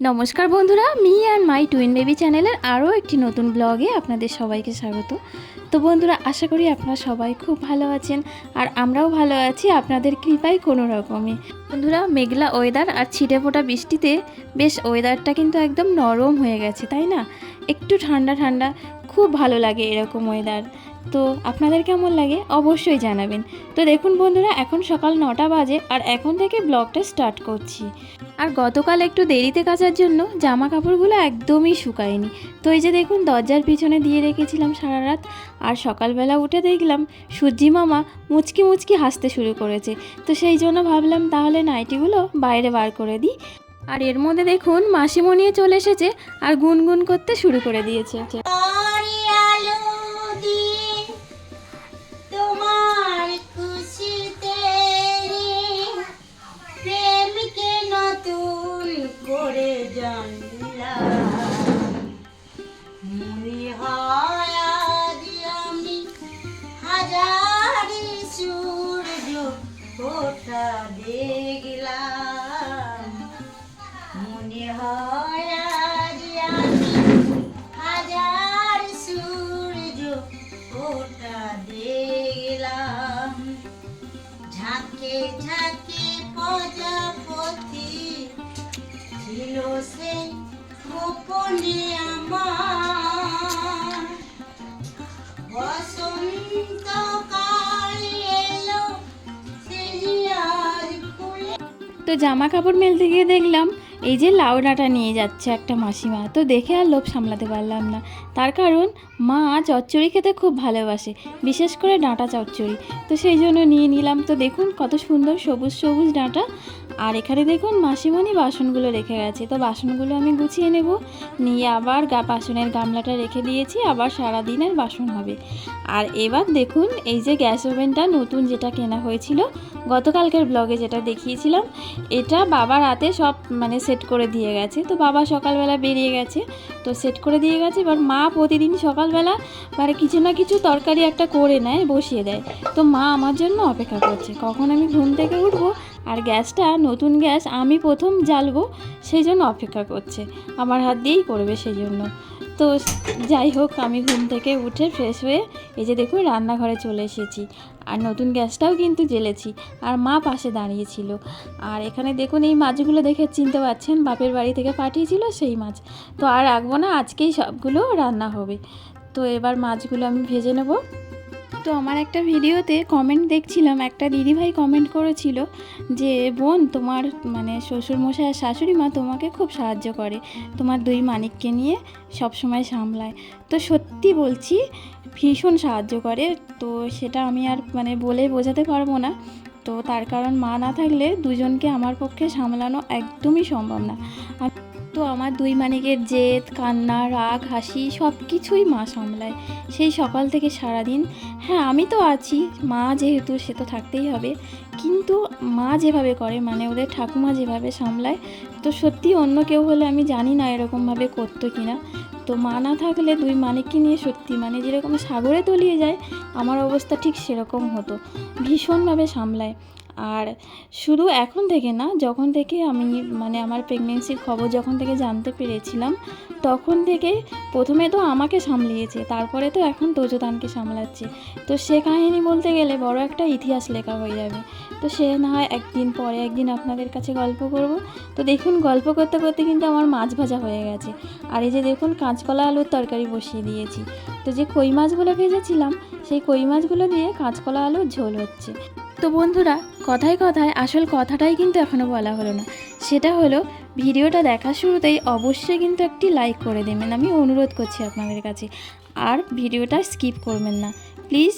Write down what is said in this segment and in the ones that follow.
নমস্কার বন্ধুরা, me and my twin baby চ্যানেলের আরও একটি নতুন ব্লগে আপনাদের সবাইকে স্বাগত। তো বন্ধুরা, আশা করি আপনারা সবাই খুব ভালো আছেন আর আমরাও ভালো আছি আপনাদের কৃপায় কোনো রকমে। বন্ধুরা, মেঘলা ওয়েদার আর ছিটে ফোটা বৃষ্টিতে বেশ ওয়েদারটা কিন্তু একদম নরম হয়ে গেছে, তাই না? একটু ঠান্ডা ঠান্ডা, খুব ভালো লাগে এরকম ওয়েদার তো আপনাদের কেমন লাগে অবশ্যই জানাবেন। তো দেখুন বন্ধুরা, এখন সকাল নটা বাজে আর এখন থেকে ব্লগটা স্টার্ট করছি। আর গতকাল একটু দেরিতে কাচার জন্য জামা কাপড়গুলো একদমই শুকায়নি। তো এই যে দেখুন, দরজার পিছনে দিয়ে রেখেছিলাম সারা রাত আর সকালবেলা উঠে দেখলাম সূর্যি মামা মুচকি মুচকি হাসতে শুরু করেছে। তো সেই জন্য ভাবলাম তাহলে নাইটিগুলো বাইরে বার করে দিই। আর এর মধ্যে দেখুন, মাসিমণিও চলে এসেছে আর গুনগুন করতে শুরু করে দিয়েছে। তো জামা কাপড় মেলতে গিয়ে দেখলাম, এই যে লাউ ডাঁটা নিয়ে যাচ্ছে একটা মাসিমা। তো দেখে আর লোভ সামলাতে পারলাম না। তার কারণ, মা চচ্চড়ি খেতে খুব ভালোবাসে, বিশেষ করে ডাঁটা চচ্চড়ি। তো সেই জন্য নিয়ে নিলাম। তো দেখুন কত সুন্দর সবুজ সবুজ ডাঁটা। আর এখানে দেখুন মাসিমণি বাসনগুলো রেখে গেছে। তো বাসনগুলো আমি গুছিয়ে নেব। নিয়ে আবার গা বাসনের গামলাটা রেখে দিয়েছি, আবার সারা দিনের বাসন হবে। আর এবার দেখুন এই যে গ্যাস ওভেনটা নতুন যেটা কেনা হয়েছিল, গতকালকের ব্লগে যেটা দেখিয়েছিলাম, এটা বাবা রাতে সব মানে সেট করে দিয়ে গেছে। তো বাবা সকালবেলা বেরিয়ে গেছে, তো সেট করে দিয়ে গেছে, এবার মা প্রতিদিন সকালবেলা মানে কিছু না কিছু তরকারি একটা করে নেয়, বসিয়ে দেয়। তো মা আমার জন্য অপেক্ষা করছে, কখন আমি ঘুম থেকে উঠবো আর গ্যাসটা, নতুন গ্যাস আমি প্রথম জ্বালবো, সেই জন্য অপেক্ষা করছে। আমার হাত দিয়েই করবে সেই জন্য। তো যাই হোক, আমি ঘুম থেকে উঠে ফ্রেশ হয়ে এই যে দেখুন, রান্নাঘরে চলে এসেছি। আর নতুন গ্যাসটাও কিন্তু জ্বেলেছি। আর মা পাশে দাঁড়িয়েছিল আর এখানে দেখুন, এই মাছগুলো দেখে চিনতে পারছেন, বাপের বাড়ি থেকে পাঠিয়েছিল সেই মাছ। তো আর রাখব না, আজকেই সবগুলো রান্না হবে। তো এবার মাছগুলো আমি ভেজে নেব। তো আমার একটা ভিডিওতে কমেন্ট দেখছিলাম, একটা দিদিভাই কমেন্ট করেছিল যে, বোন, তোমার মানে শ্বশুরমশাই আর শাশুড়ি মা তোমাকে খুব সাহায্য করে। তোমার দুই মানিককে নিয়ে সব সময় সামলায়। তো সত্যি বলছি, ভীষণ সাহায্য করে। তো সেটা আমি আর মানে বলে বোঝাতে পারব না। তো তার কারণ মা না থাকলে দুজনকে আমার পক্ষে সামলানো একদমই সম্ভব না। তো আমার দুই মানিকের জেদ, কান্না, রাগ, হাসি সব কিছুই মা সামলায়। সেই সকাল থেকে সারাদিন হ্যাঁ আমি তো আছি, মা যেহেতু সে তো থাকতেই হবে। কিন্তু মা যেভাবে করে মানে ওদের ঠাকুমা যেভাবে সামলায়, তো সত্যি অন্য কেউ হলে আমি জানি না এরকমভাবে করতো কি না তো মা না থাকলে দুই মানিককে নিয়ে সত্যি মানে যেরকম সাগরে তলিয়ে যায়, আমার অবস্থা ঠিক সেরকম হতো। ভীষণভাবে সামলায়। আর শুধু এখন থেকে না, যখন থেকে আমি মানে আমার প্রেগনেন্সির খবর যখন থেকে জানতে পেরেছিলাম, তখন থেকে প্রথমে তো আমাকে সামলিয়েছে, তারপরে তো এখন তোজদানকে সামলাচ্ছে। তো সে কাহিনী বলতে গেলে বড় একটা ইতিহাস লেখা হয়ে যাবে। তো সে না হয় একদিন পরে একদিন আপনাদের কাছে গল্প করব। তো দেখুন, গল্প করতে করতে কিন্তু আমার মাছ ভাজা হয়ে গেছে। আর এই যে দেখুন, কাঁচকলা আলুর তরকারি বসিয়ে দিয়েছি। তো যে কই মাছগুলো ভেজেছিলাম, সেই কই মাছগুলো দিয়ে কাঁচকলা আলুর ঝোল হচ্ছে। তো বন্ধুরা কথায় কথায় আসল কথাটাই কিন্তু এখনও বলা হলো না। সেটা হলো, ভিডিওটা দেখার শুরুতেই অবশ্যই কিন্তু একটি লাইক করে দেবেন। আমি অনুরোধ করছি আপনাদের কাছে। আর ভিডিওটা স্কিপ করবেন না। প্লিজ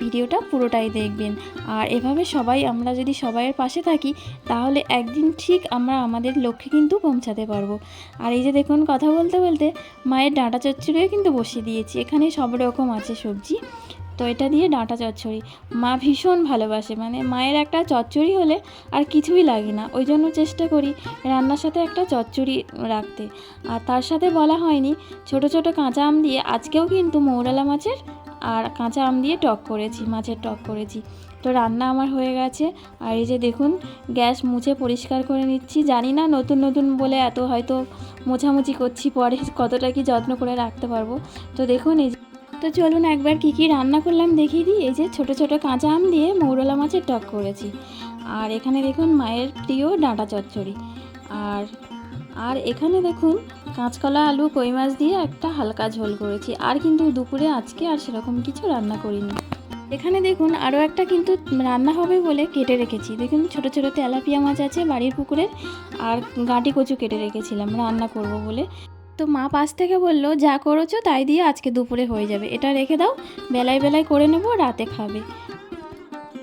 ভিডিওটা পুরোটাই দেখবেন। আর এভাবে সবাই, আমরা যদি সবাইয়ের পাশে থাকি, তাহলে একদিন ঠিক আমরা আমাদের লক্ষ্যে কিন্তু পৌঁছাতে পারব। আর এই যে দেখুন, কথা বলতে বলতে মায়ের ডাঁটা চচ্চড়িও কিন্তু বসিয়ে দিয়েছি। এখানে সব রকম আছে সবজি। তো এটা দিয়ে ডাঁটা চচ্চড়ি। মা ভীষণ ভালোবাসে মানে মায়ের একটা চচ্চড়ি হলে আর কিছুই লাগে না। ওই জন্য চেষ্টা করি রান্নার সাথে একটা চচ্চড়ি রাখতে। আর তার সাথে বলা হয়নি, ছোট ছোট কাঁচা আম দিয়ে আজকেও কিন্তু মৌরালা মাছের আর কাঁচা আম দিয়ে টক করেছি, মাছের টক করেছি। তো রান্না আমার হয়ে গেছে। আর এই যে দেখুন, গ্যাস মুছে পরিষ্কার করে নিচ্ছি। জানি না নতুন নতুন বলে এত হয়তো মোছামুছি করছি, পরে কতটা কি যত্ন করে রাখতে পারব। তো দেখুন এই তো চলুন একবার কি কি রান্না করলাম দেখিয়ে দিই। এই যে ছোট ছোট কাঁচা আম দিয়ে মৌরলা মাছের টক করেছি। আর এখানে দেখুন মায়ের প্রিয় ডাঁটা চচ্চড়ি। আর আর এখানে দেখুন কাঁচকলা, আলু, কই মাছ দিয়ে একটা হালকা ঝোল করেছি। আর কিন্তু দুপুরে, আজকে আর সেরকম কিছু রান্না করিনি। এখানে দেখুন আরও একটা কিন্তু রান্না হবে বলে কেটে রেখেছি। দেখুন ছোট ছোট তেলাপিয়া মাছ আছে বাড়ির পুকুরে। আর গাঁটি কচু কেটে রেখেছিলাম, রান্না করব বলে। তো মা পাশ থেকে বলল যা করেছ তাই দিয়ে আজকে দুপুরে হয়ে যাবে। এটা রেখে দাও বেলায় বেলায় করে নেব রাতে খাবে।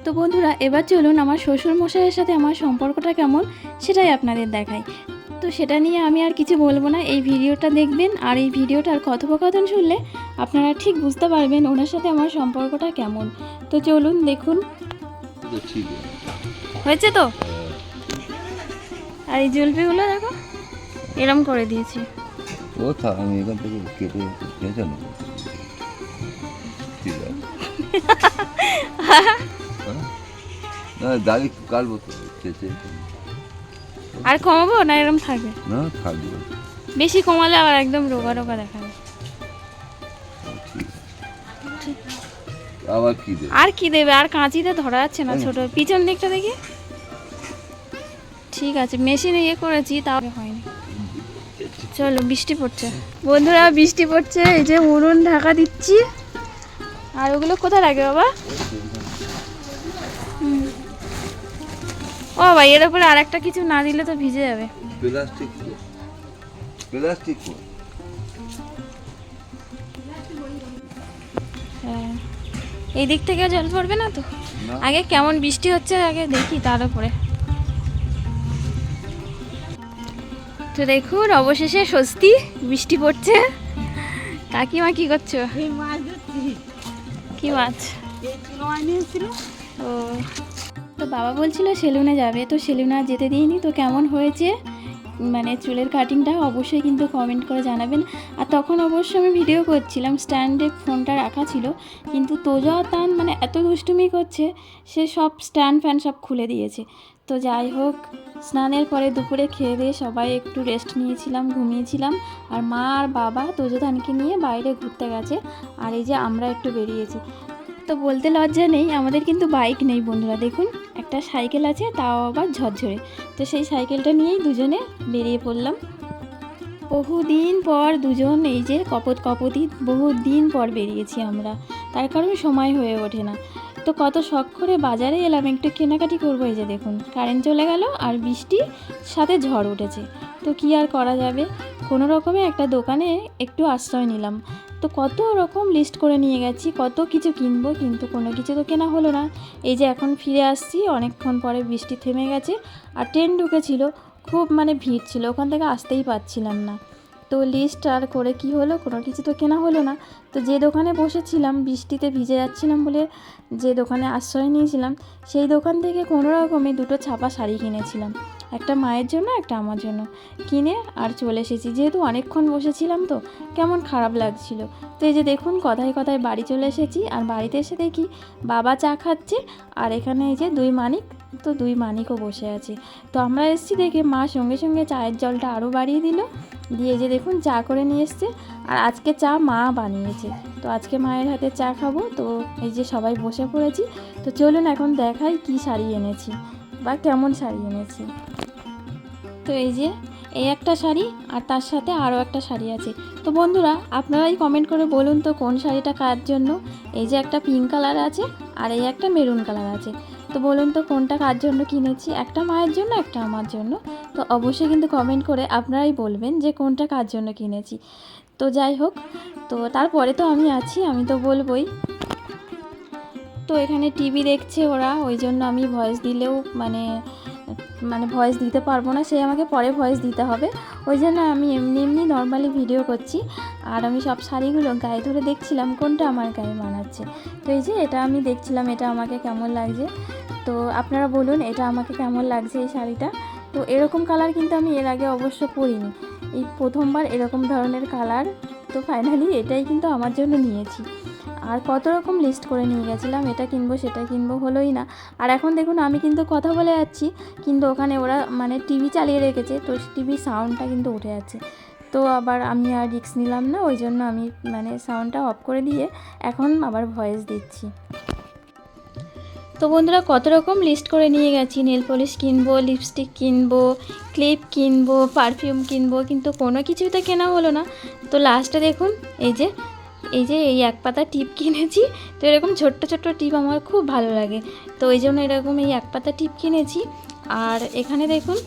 তো বন্ধুরা এবার চলুন আমার শ্বশুর মশাইয়ের সাথে আমার সম্পর্কটা কেমন সেটাই আপনাদের দেখাই। তো সেটা নিয়ে আমি আর কিছু বলব না এই ভিডিওটা দেখবেন আর এই ভিডিওটার কথোপকথন শুনলে আপনারা ঠিক বুঝতে পারবেন ওনার সাথে আমার সম্পর্কটা কেমন। তো চলুন দেখুন। হয়েছে তো? আর এই জলপিগুলো দেখো এরম করে দিয়েছি। ও থাক আমি এখান থেকে কেটে কেটে নেব ঠিক আছে হ্যাঁ? না দাড়ি কাটবো তো চেঁচে আর কমাবো না এরম থাকবে না থাকবে বেশি কমালে আবার একদম রোগা রোগা দেখাবে ঠিক আবার কি দেবে আর কি দেবে আর কাঁচিতে ধরা যাচ্ছে না? ছোট পিছন দিকটা দেখি ঠিক আছে মেশিনে ইয়ে করেছি তাও হয়নি চলো বৃষ্টি পড়ছে। বন্ধুরা বৃষ্টি পড়ছে এই যে উনুন ঢাকা দিচ্ছি। আর ওগুলো কোথায় রাখবে বাবা? ও বাবা এর উপরে আর একটা কিছু না দিলে তো ভিজে যাবে। প্লাস্টিক প্লাস্টিক হ্যাঁ। এই দিক থেকে জল পড়বে না তো? আগে কেমন বৃষ্টি হচ্ছে আগে দেখি তার উপরে। তো দেখুন অবশেষে স্বস্তি বৃষ্টি পড়ছে। কাকিমা কি করছ? কি মাছ? ও তো বাবা বলছিল সেলুনে যাবে তো সেলুনে আর যেতে দিইনি তো কেমন হয়েছে? মানে চুলের কাটিংটা অবশ্যই কিন্তু কমেন্ট করে জানাবেন। আর তখন অবশ্য আমি ভিডিও করছিলাম স্ট্যান্ডে ফোনটা রাখা ছিল কিন্তু তোজা তান মানে এত দুষ্টুমি করছে সে সব স্ট্যান্ড ফ্যান সব খুলে দিয়েছে। তো যাই হোক, স্নানের পরে দুপুরে খেয়ে দিয়ে সবাই একটু রেস্ট নিয়েছিলাম, ঘুমিয়েছিলাম। আর মা আর বাবা তোজোধানকে নিয়ে বাইরে ঘুরতে গেছে। আর এই যে আমরা একটু বেরিয়েছি। তো বলতে লজ্জা নেই, আমাদের কিন্তু বাইক নেই বন্ধুরা, দেখুন। একটা সাইকেল আছে, তাও আবার ঝরঝরে। তো সেই সাইকেলটা নিয়েই দুজনে বেরিয়ে পড়লাম। বহুদিন পর দুজন, এই যে কপত কপতি, বহুদিন পর বেরিয়েছি আমরা। তার কারণ সময় হয়ে ওঠে না। তো কত শখ করে বাজারে এলাম, একটু কেনাকাটি করব এই যে দেখুন। কারেন্ট চলে গেল আর বৃষ্টি, সাথে ঝড় উঠেছে। তো কি আর করা যাবে? কোনো রকমে একটা দোকানে একটু আশ্রয় নিলাম। তো কত রকম লিস্ট করে নিয়ে গেছি, কত কিছু কিনবো, কিন্তু কোনো কিছু তো কেনা হলো না। এই যে এখন ফিরে আসছি, অনেকক্ষণ পরে বৃষ্টি থেমে গেছে, আর ট্রেন ঢুকেছিল, খুব মানে ভিড় ছিল, ওখান থেকে আসতেই পারছিলাম না। তো লিস্ট আর করে কি হলো? কোনো কিছু তো কেনা হলো না। তো যে দোকানে বসেছিলাম, বৃষ্টিতে ভিজে যাচ্ছিলাম বলে যে দোকানে আশ্রয় নিয়েছিলাম, সেই দোকান থেকে কোনো রকমে দুটো ছাপা শাড়ি কিনেছিলাম। একটা মায়ের জন্য, একটা আমার জন্য। কিনে আর চলে এসেছি। যেহেতু অনেকক্ষণ বসেছিলাম তো, কেমন খারাপ লাগছিল। তো এই যে দেখুন, কথায় কথায় বাড়ি চলে এসেছি। আর বাড়িতে এসে দেখি বাবা চা খাচ্ছে, আর এখানে এই যে দুই মানিক, তো দুই মানিকও বসে আছে। তো আমরা এসেছি দেখে মা সঙ্গে সঙ্গে চায়ের জলটা আরও বাড়িয়ে দিল। দিয়ে যে দেখুন, চা করে নিয়ে এসছে। আর আজকে চা মা বানিয়েছে। তো আজকে মায়ের হাতে চা খাব। তো এই যে সবাই বসে পড়েছি। তো চলুন এখন দেখাই কি শাড়ি এনেছি। বা কেমন শাড়ি এনেছি? তো এই যে, এই একটা শাড়ি আর তার সাথে আরও একটা শাড়ি আছে। তো বন্ধুরা, আপনারাই কমেন্ট করে বলুন তো কোন শাড়িটা কার জন্য? এই যে একটা পিঙ্ক কালার আছে আর এই একটা মেরুন কালার আছে। তো বলুন তো কোনটা কার জন্য কিনেছি? একটা মায়ের জন্য, একটা আমার জন্য? তো অবশ্যই কিন্তু কমেন্ট করে আপনারাই বলবেন যে কোনটা কার জন্য কিনেছি। তো যাই হোক, তো তারপরে তো আমি আছি, আমি তো বলবই। তো এখানে টিভি দেখছে ওরা, ওই জন্য আমি ভয়েস দিলেও মানে মানে ভয়েস দিতে পারব না, সে আমাকে পরে ভয়েস দিতে হবে। ওই জন্য আমি এমনি এমনি নর্মালি ভিডিও করছি। আর আমি সব শাড়িগুলো গায়ে ধরে দেখছিলাম, কোনটা আমার গায়ে মানাচ্ছে। তো এই যে এটা আমি দেখছিলাম, এটা আমাকে কেমন লাগছে? তো আপনারা বলুন, এটা আমাকে কেমন লাগছে এই শাড়িটা? তো এরকম কালার কিন্তু আমি এর আগে অবশ্য পরিনি। এই প্রথমবার এরকম ধরনের কালার তো ফাইনালি এটাই কিন্তু আমার জন্য নিয়েছি। আর কত রকম লিস্ট করে নিয়ে গেছিলাম, এটা কিনবো, সেটা কিনবো হলোই না। আর এখন দেখুন, আমি কিন্তু কথা বলে যাচ্ছি, কিন্তু ওখানে ওরা মানে টিভি চালিয়ে রেখেছে, তো টিভির সাউন্ডটা কিন্তু উঠে যাচ্ছে। তো আবার আমি আর রিক্স নিলাম না, ওই জন্য আমি মানে সাউন্ডটা অফ করে দিয়ে এখন আবার ভয়েস দিচ্ছি। তো বন্ধুরা, কত রকম লিস্ট করে নিয়ে গেছি নেল পলিশ কিনবো লিপস্টিক কিনবো ক্লিপ কিনবো পারফিউম কিনবো, কিন্তু কোনো কিছুই তো কেনা হলো না। তো লাস্টে দেখুন, এই যে এই যে এই এক পাতা টিপ কিনেছি, তো এরকম ছোট্ট ছোট্ট টিপ আমার খুব ভালো লাগে। তো ওই জন্য এরকম এই এক পাতা টিপ কিনেছি। আর এখানে দেখুন,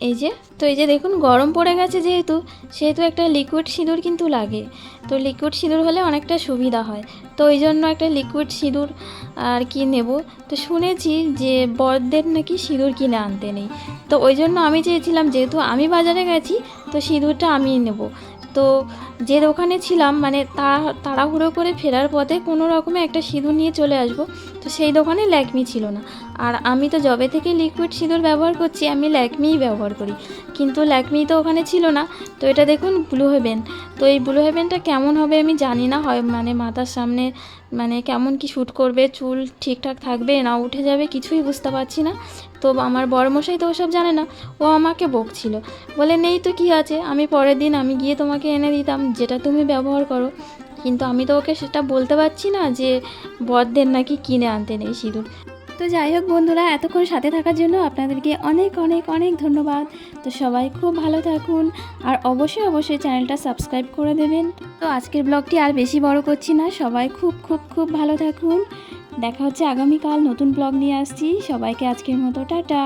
এই যে, তো এই যে দেখুন, গরম পড়ে গেছে যেহেতু, সেহেতু একটা লিকুইড সিঁদুর কিন্তু লাগে। তো লিকুইড সিঁদুর হলে অনেকটা সুবিধা হয়। তো ওই জন্য একটা লিকুইড সিঁদুর আর কি নেব। তো শুনেছি যে বরদের নাকি সিঁদুর কিনে আনতে নেই। তো ওই জন্য আমি চেয়েছিলাম, যেহেতু আমি বাজারে গেছি, তো সিঁদুরটা আমিই নেব। তো যে দোকানে ছিলাম মানে তাড়া, তাড়াহুড়ো করে ফেরার পথে কোনো রকমে একটা সিঁদুর নিয়ে চলে আসব। তো সেই দোকানে ল্যাকমি ছিল না। আর আমি তো জবে থেকে লিকুইড সিঁদুর ব্যবহার করছি, আমি ল্যাকমিই ব্যবহার করি। কিন্তু ল্যাকমি তো ওখানে ছিল না। তো এটা দেখুন ব্লু হেভেন তো এই ব্লু হেভেনটা কেমন হবে আমি জানি না। হয় মানে মাথার সামনে মানে কেমন কি শ্যুট করবে, চুল ঠিকঠাক থাকবে না উঠে যাবে কিছুই বুঝতে পারছি না। তো আমার বড়মশাই তো ওসব জানে না। ও আমাকে বকছিল। বলে, নেই তো কী আছে? আমি পরের দিন আমি গিয়ে তোমাকে এনে দিতাম। যেটা তুমি ব্যবহার করো। কিন্তু আমি তো ওকে সেটা বলতে পারছি না যে বরদের নাকি কিনে আনতে নেই সিঁদুর। তো যাই হোক বন্ধুরা, এতক্ষণ সাথে থাকার জন্য আপনাদেরকে অনেক অনেক অনেক ধন্যবাদ। তো সবাই খুব ভালো থাকুন আর অবশ্যই অবশ্যই চ্যানেলটা সাবস্ক্রাইব করে দেবেন। তো আজকের ব্লগটি আর বেশি বড় করছি না, সবাই খুব খুব খুব ভালো থাকুন। দেখা হচ্ছে আগামীকাল নতুন ব্লগ নিয়ে আসছি। সবাইকে আজকের মতো, টাটা।